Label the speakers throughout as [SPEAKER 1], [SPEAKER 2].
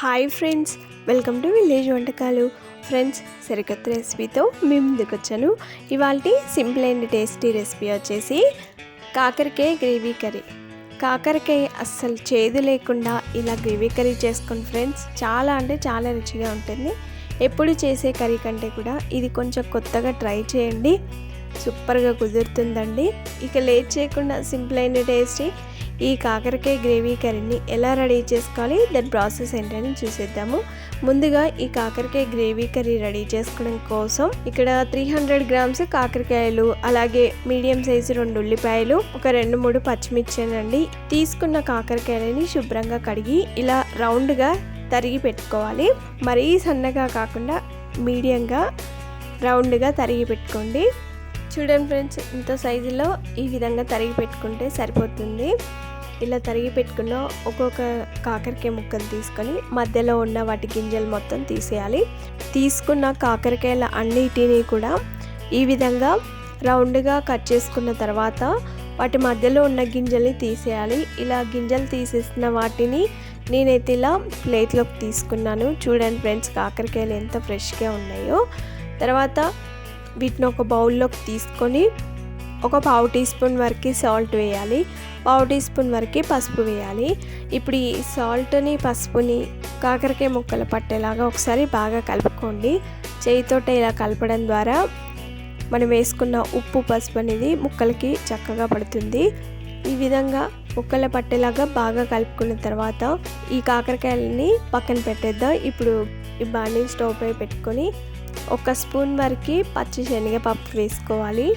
[SPEAKER 1] Hi friends welcome to village వంటకాలు. Friends సరికొత్త రెసిపీతో మేము ముందుకు వచ్చాను. ఇవాళ సింపుల్ అండ్ టేస్టీ రెసిపీ వచ్చేసి కాకరకాయ గ్రేవీ కర్రీ. కాకరకాయ అస్సలు చేదు లేకుండా ఇలా గ్రేవీ కర్రీ చేసుకోండి ఫ్రెండ్స్. చాలా అంటే చాలా రుచిగా ఉంటుంది. ఎప్పుడు చేసే కర్రీ కంటే కూడా ఇది కొంచెం కొత్తగా ట్రై చేయండి. సూపర్గా కుదురుతుందండి. ఇక లేట్ చేయకుండా సింపుల్ అయిన టేస్టీ ఈ కాకరకాయ గ్రేవీ కర్రీని ఎలా రెడీ చేసుకోవాలి? దాని ప్రాసెస్ ఏంటని చూసేద్దాము. ముందుగా ఈ కాకరకాయ గ్రేవీ కర్రీ రెడీ చేసుకోవడం కోసం ఇక్కడ త్రీ హండ్రెడ్ గ్రామ్స్ కాకరకాయలు అలాగే మీడియం సైజు రెండు ఉల్లిపాయలు ఒక రెండు మూడు పచ్చిమిర్చినండి. తీసుకున్న కాకరకాయలని శుభ్రంగా కడిగి ఇలా రౌండ్గా తరిగి పెట్టుకోవాలి. మరీ సన్నగా కాకుండా మీడియంగా రౌండ్గా తరిగి పెట్టుకోండి. చూడండి ఫ్రెండ్స్ ఇంత సైజులో ఈ విధంగా తరిగి పెట్టుకుంటే సరిపోతుంది. ఇలా తరిగి పెట్టుకున్న ఒక్కొక్క కాకరకాయ ముక్కలు తీసుకొని మధ్యలో ఉన్న వాటి గింజలు మొత్తం తీసేయాలి. తీసుకున్న కాకరకాయల అన్నిటిని కూడా ఈ విధంగా రౌండ్గా కట్ చేసుకున్న తర్వాత వాటి మధ్యలో ఉన్న గింజల్ని తీసేయాలి. ఇలా గింజలు తీసేసిన వాటిని నేనైతే ఇలా ప్లేట్లోకి తీసుకున్నాను. చూడండి ఫ్రెండ్స్ కాకరకాయలు ఎంత ఫ్రెష్గా ఉన్నాయో. తర్వాత వీటిని ఒక బౌల్లోకి తీసుకొని ఒక పావు టీ స్పూన్ వరకు సాల్ట్ వేయాలి. పావు టీ స్పూన్ వరకు పసుపు వేయాలి. ఇప్పుడు ఈ సాల్ట్ని పసుపుని కాకరకాయ ముక్కలు పట్టేలాగా ఒకసారి బాగా కలుపుకోండి. చేయితోట ఇలా కలపడం ద్వారా మనం వేసుకున్న ఉప్పు పసుపు అనేది ముక్కలకి చక్కగా పడుతుంది. ఈ విధంగా ముక్కలు పట్టేలాగా బాగా కలుపుకున్న తర్వాత ఈ కాకరకాయలని పక్కన పెట్టేద్దాం. ఇప్పుడు ఈ బాణీ స్టవ్ పై పెట్టుకొని ఒక స్పూన్ వరకు పచ్చి శనగపప్పు వేసుకోవాలి.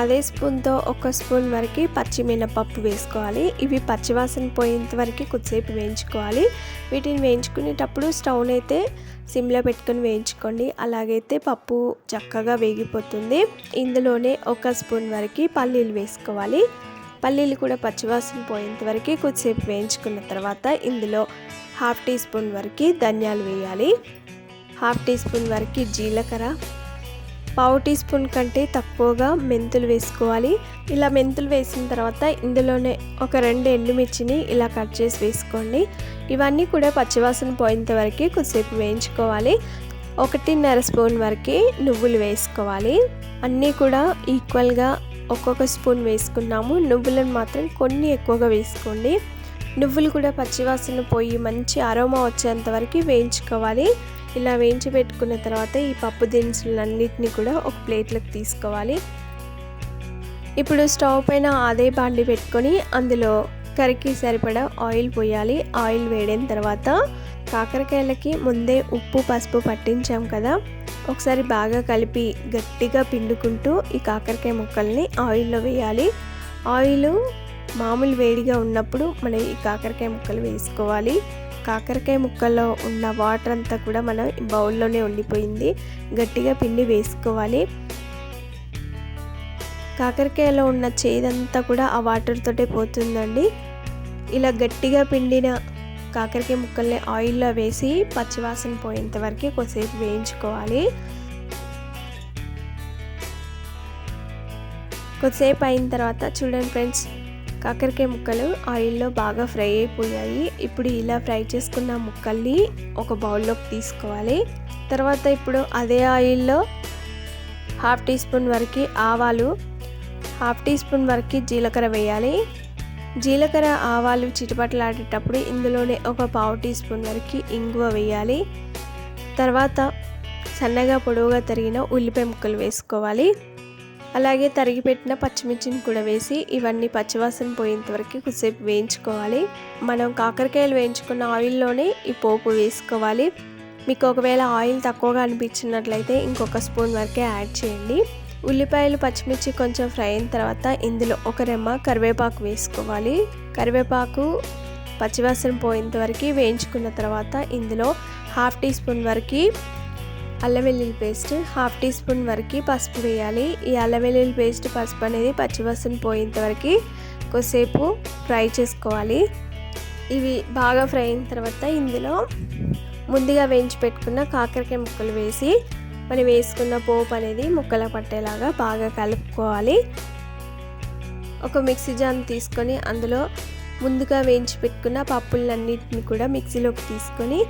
[SPEAKER 1] అదే స్పూన్తో ఒక స్పూన్ వరకు పచ్చిమినపప్పు వేసుకోవాలి. ఇవి పచ్చివాసన పోయేంత వరకు కొద్దిసేపు వేయించుకోవాలి. వీటిని వేయించుకునేటప్పుడు స్టవ్ని అయితే సిమ్లో పెట్టుకొని వేయించుకోండి. అలాగైతే పప్పు చక్కగా వేగిపోతుంది. ఇందులోనే ఒక స్పూన్ వరకు పల్లీలు వేసుకోవాలి. పల్లీలు కూడా పచ్చివాసన పోయేంత వరకు కొద్దిసేపు వేయించుకున్న తర్వాత ఇందులో హాఫ్ టీ స్పూన్ వరకు ధనియాలు వేయాలి. హాఫ్ టీ స్పూన్ వరకు జీలకర్ర పావు టీ స్పూన్ కంటే తక్కువగా మెంతులు వేసుకోవాలి. ఇలా మెంతులు వేసిన తర్వాత ఇందులోనే ఒక రెండు ఎండుమిర్చిని ఇలా కట్ చేసి వేసుకోండి. ఇవన్నీ కూడా పచ్చివాసన పోయేంత వరకు కొద్దిసేపు వేయించుకోవాలి. ఒకటిన్నర స్పూన్ వరకు నువ్వులు వేసుకోవాలి. అన్నీ కూడా ఈక్వల్గా ఒక్కొక్క స్పూన్ వేసుకున్నాము. నువ్వులను మాత్రం కొన్ని ఎక్కువగా వేసుకోండి. నువ్వులు కూడా పచ్చివాసన పోయి మంచి అరోమా వచ్చేంత వరకు వేయించుకోవాలి. ఇలా వేయించి పెట్టుకున్న తర్వాత ఈ పప్పు దినుసులన్నిటిని కూడా ఒక ప్లేట్లోకి తీసుకోవాలి. ఇప్పుడు స్టవ్ పైన అదే బాండి పెట్టుకొని అందులో కరికి సరిపడా ఆయిల్ పోయాలి. ఆయిల్ వేడిన తర్వాత కాకరకాయలకి ముందే ఉప్పు పసుపు పట్టించాం కదా. ఒకసారి బాగా కలిపి గట్టిగా పిండుకుంటూ ఈ కాకరకాయ ముక్కల్ని ఆయిల్లో వేయాలి. ఆయిల్ మామూలు వేడిగా ఉన్నప్పుడు మనం ఈ కాకరకాయ ముక్కలు వేసుకోవాలి. కాకరకాయ ముక్కల్లో ఉన్న వాటర్ అంతా కూడా మనం బౌల్లోనే ఉండిపోయింది. గట్టిగా పిండి వేసుకోవాలి. కాకరకాయలో ఉన్న చేదంతా కూడా ఆ వాటర్ తోటే పోతుందండి. ఇలా గట్టిగా పిండిన కాకరకాయ ముక్కల్ని ఆయిల్లో వేసి పచ్చివాసన పోయేంత వరకు కొద్దిసేపు వేయించుకోవాలి. కొద్దిసేపు అయిన తర్వాత చూడండి ఫ్రెండ్స్ కాకరకాయ ముక్కలు ఆయిల్లో బాగా ఫ్రై అయిపోయాయి. ఇప్పుడు ఇలా ఫ్రై చేసుకున్న ముక్కల్ని ఒక బౌల్లోకి తీసుకోవాలి. తర్వాత ఇప్పుడు అదే ఆయిల్లో హాఫ్ టీ స్పూన్ వరకు ఆవాలు హాఫ్ టీ స్పూన్ వరకు జీలకర్ర వేయాలి. జీలకర్ర ఆవాలు చిటపటలాడేటప్పుడు ఇందులోనే ఒక పావు టీ స్పూన్ వరకు ఇంగువ వేయాలి. తర్వాత సన్నగా పొడవుగా తరిగిన ఉల్లిపాయ ముక్కలు వేసుకోవాలి. అలాగే తరిగి పెట్టిన పచ్చిమిర్చిని కూడా వేసి ఇవన్నీ పచ్చివాసన పోయేంత వరకు కొద్దిసేపు వేయించుకోవాలి. మనం కాకరకాయలు వేయించుకున్న ఆయిల్లోనే ఈ పోపు వేసుకోవాలి. మీకు ఒకవేళ ఆయిల్ తక్కువగా అనిపించినట్లయితే ఇంకొక స్పూన్ వరకే యాడ్ చేయండి. ఉల్లిపాయలు పచ్చిమిర్చి కొంచెం ఫ్రై అయిన తర్వాత ఇందులో ఒక రెమ్మ కరివేపాకు వేసుకోవాలి. కరివేపాకు పచ్చివాసన పోయేంత వరకు వేయించుకున్న తర్వాత ఇందులో హాఫ్ టీ స్పూన్ వరకు అల్లం వెల్లుల్లి పేస్ట్ హాఫ్ టీ స్పూన్ వరకు పసుపు వేయాలి. ఈ అల్లం వెల్లుల్లి పేస్ట్ పసుపు అనేది పచ్చివాసన పోయేంత వరకు కొద్దిసేపు ఫ్రై చేసుకోవాలి. ఇవి బాగా ఫ్రై అయిన తర్వాత ఇందులో ముందుగా వేయించి పెట్టుకున్న కాకరకాయ ముక్కలు వేసి మనం వేసుకున్న పోపు అనేది ముక్కల పట్టేలాగా బాగా కలుపుకోవాలి. ఒక మిక్సీ జాన్ తీసుకొని అందులో ముందుగా వేయించి పెట్టుకున్న పప్పులన్నిటిని కూడా మిక్సీలోకి తీసుకొని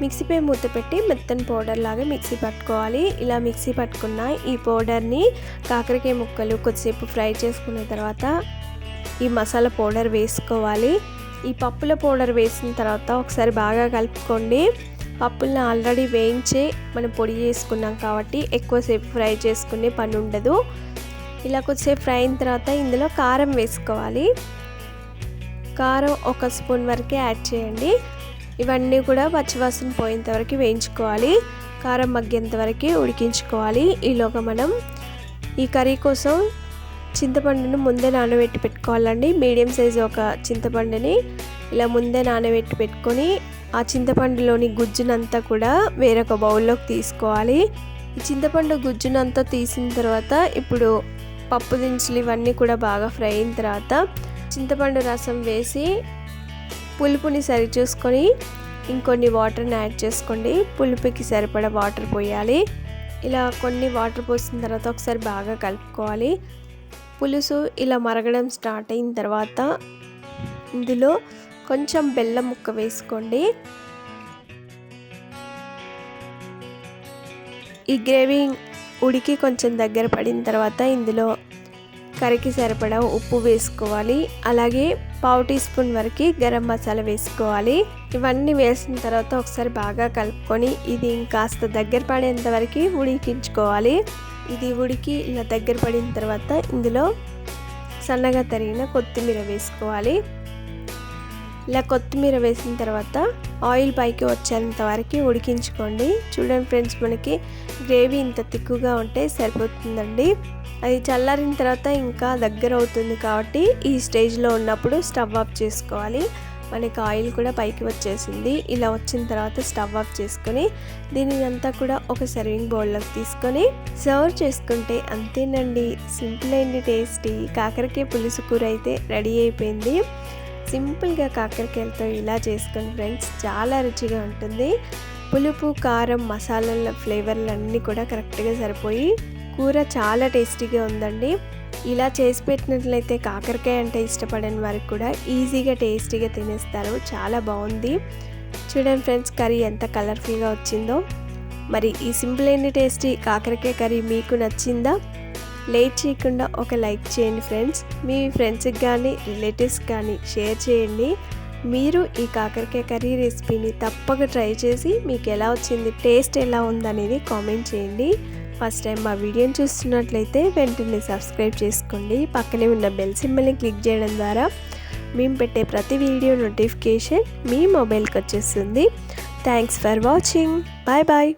[SPEAKER 1] మిక్సీపై మూత పెట్టి మెత్తని పౌడర్ లాగా మిక్సీ పట్టుకోవాలి. ఇలా మిక్సీ పట్టుకున్న ఈ పౌడర్ని కాకరకాయ ముక్కలు కొద్దిసేపు ఫ్రై చేసుకున్న తర్వాత ఈ మసాలా పౌడర్ వేసుకోవాలి. ఈ పప్పుల పౌడర్ వేసిన తర్వాత ఒకసారి బాగా కలుపుకోండి. పప్పులను ఆల్రెడీ వేయించి మనం పొడి చేసుకున్నాం కాబట్టి ఎక్కువసేపు ఫ్రై చేసుకునే పని ఉండదు. ఇలా కొద్దిసేపు ఫ్రై అయిన తర్వాత ఇందులో కారం వేసుకోవాలి. కారం ఒక స్పూన్ వరకే యాడ్ చేయండి. ఇవన్నీ కూడా పచ్చివాసన పోయేంత వరకు వేయించుకోవాలి. కారం మగ్గేంత వరకు ఉడికించుకోవాలి. ఈలోగా మనం ఈ కర్రీ కోసం చింతపండును ముందే నానబెట్టి పెట్టుకోవాలండి. మీడియం సైజు ఒక చింతపండుని ఇలా ముందే నానబెట్టి పెట్టుకొని ఆ చింతపండులోని గుజ్జునంతా కూడా వేరొక బౌల్లోకి తీసుకోవాలి. ఈ చింతపండు గుజ్జునంతా తీసిన తర్వాత ఇప్పుడు పప్పు దినుసులు ఇవన్నీ కూడా బాగా ఫ్రై అయిన తర్వాత చింతపండు రసం వేసి పులుపుని సరి చూసుకొని ఇంకొన్ని వాటర్ని యాడ్ చేసుకోండి. పులుపుకి సరిపడా వాటర్ పోయాలి. ఇలా కొన్ని వాటర్ పోసిన తర్వాత ఒకసారి బాగా కలుపుకోవాలి. పులుసు ఇలా మరగడం స్టార్ట్ అయిన తర్వాత ఇందులో కొంచెం బెల్లం ముక్క వేసుకోండి. ఈ గ్రేవీ ఉడికి కొంచెం దగ్గర పడిన తర్వాత ఇందులో కర్రీకి సరిపడా ఉప్పు వేసుకోవాలి. అలాగే పావు టీ స్పూన్ వరకు గరం మసాలా వేసుకోవాలి. ఇవన్నీ వేసిన తర్వాత ఒకసారి బాగా కలుపుకొని ఇది ఇంకాస్త దగ్గర పడేంత వరకు ఉడికించుకోవాలి. ఇది ఉడికి ఇలా దగ్గర పడిన తర్వాత ఇందులో సన్నగా తరిగిన కొత్తిమీర వేసుకోవాలి. ఇలా కొత్తిమీర వేసిన తర్వాత ఆయిల్ పైకి వచ్చేంత వరకు ఉడికించుకోండి. చూడండి ఫ్రెండ్స్ మనకి గ్రేవీ ఇంత తిక్కుగా ఉంటే సరిపోతుందండి. అది చల్లారిన తర్వాత ఇంకా దగ్గర అవుతుంది కాబట్టి ఈ స్టేజ్లో ఉన్నప్పుడు స్టవ్ ఆఫ్ చేసుకోవాలి. మనకి ఆయిల్ కూడా పైకి వచ్చేసింది. ఇలా వచ్చిన తర్వాత స్టవ్ ఆఫ్ చేసుకొని దీనిని అంతా కూడా ఒక సర్వింగ్ బౌల్లోకి తీసుకొని సర్వ్ చేసుకుంటే అంతేనండి. Simple and tasty. కాకరకాయ పులుసు కూర అయితే రెడీ అయిపోయింది. సింపుల్గా కాకరకాయలతో ఇలా చేసుకుని ఫ్రెండ్స్ చాలా రుచిగా ఉంటుంది. పులుపు కారం మసాలాల ఫ్లేవర్లు అన్నీ కూడా కరెక్ట్గా సరిపోయి కూర చాలా టేస్టీగా ఉందండి. ఇలా చేసి పెట్టినట్లయితే కాకరకాయ అంటే ఇష్టపడని వారికి కూడా ఈజీగా టేస్టీగా తినేస్తారు. చాలా బాగుంది. చూడండి ఫ్రెండ్స్ కర్రీ ఎంత కలర్ఫుల్గా వచ్చిందో. మరి ఈ సింపుల్ అయిన టేస్టీ కాకరకాయ కర్రీ మీకు నచ్చిందా? లేట్ చేయకుండా ఒక లైక్ చేయండి ఫ్రెండ్స్. మీ ఫ్రెండ్స్కి కానీ రిలేటివ్స్ కానీ షేర్ చేయండి. మీరు ఈ కాకరకాయ కర్రీ రెసిపీని తప్పక ట్రై చేసి మీకు ఎలా వచ్చింది టేస్ట్ ఎలా ఉందనేది కామెంట్ చేయండి. ఫస్ట్ టైం మా వీడియోని చూస్తున్నట్లయితే వెంటనే సబ్స్క్రైబ్ చేసుకోండి. పక్కనే ఉన్న బెల్ సింబల్ని క్లిక్ చేయడం ద్వారా మేము పెట్టే ప్రతి వీడియో నోటిఫికేషన్ మీ మొబైల్కి వచ్చేస్తుంది. Thanks for watching. Bye bye.